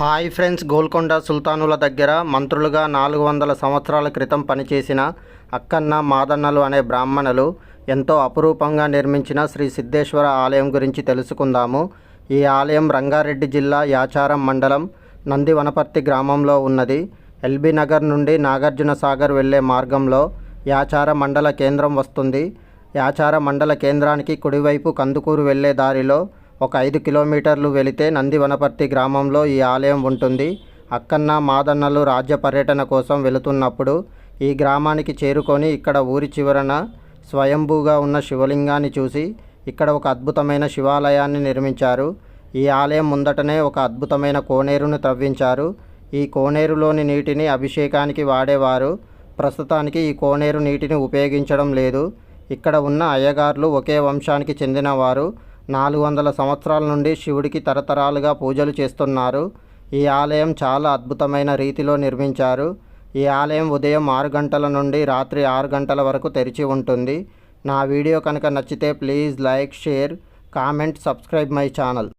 Hi friends Golconda సుల్తానుల దగ్గర మంత్రులుగా నాలుగు వందల సంవత్సరాల క్రితం పనిచేసిన అక్కన్న మాదన్నలు అనే బ్రాహ్మణులు ఎంతో అపురూపంగా నిర్మించిన శ్రీ సిద్ధేశ్వర ఆలయం గురించి తెలుసుకుందాము. ఈ ఆలయం రంగారెడ్డి జిల్లా యాచారం మండలం నందివనపర్తి గ్రామంలో ఉన్నది. ఎల్బీ నగర్ నుండి నాగార్జున సాగర్ వెళ్ళే మార్గంలో యాచార మండల కేంద్రం వస్తుంది. యాచార మండల కేంద్రానికి కుడివైపు కందుకూరు వెళ్ళే దారిలో ఒక ఐదు కిలోమీటర్లు వెళితే నందివనపర్తి గ్రామంలో ఈ ఆలయం ఉంటుంది. అక్కన్న మాదన్నలు రాజ్య పర్యటన కోసం వెళుతున్నప్పుడు ఈ గ్రామానికి చేరుకొని ఇక్కడ ఊరి చివరన స్వయంభూగా ఉన్న శివలింగాన్ని చూసి ఇక్కడ ఒక అద్భుతమైన శివాలయాన్ని నిర్మించారు. ఈ ఆలయం ముందటనే ఒక అద్భుతమైన కోనేరును త్రవ్వించారు. ఈ కోనేరులోని నీటిని అభిషేకానికి వాడేవారు. ప్రస్తుతానికి ఈ కోనేరు నీటిని ఉపయోగించడం లేదు. ఇక్కడ ఉన్న అయ్యగార్లు ఒకే వంశానికి చెందినవారు. నాలుగు వందల సంవత్సరాల నుండి శివుడికి తరతరాలుగా పూజలు చేస్తున్నారు. ఈ ఆలయం చాలా అద్భుతమైన రీతిలో నిర్మించారు. ఈ ఆలయం ఉదయం ఆరు గంటల నుండి రాత్రి ఆరు గంటల వరకు తెరిచి ఉంటుంది. నా వీడియో కనుక నచ్చితే please like share comment subscribe my channel.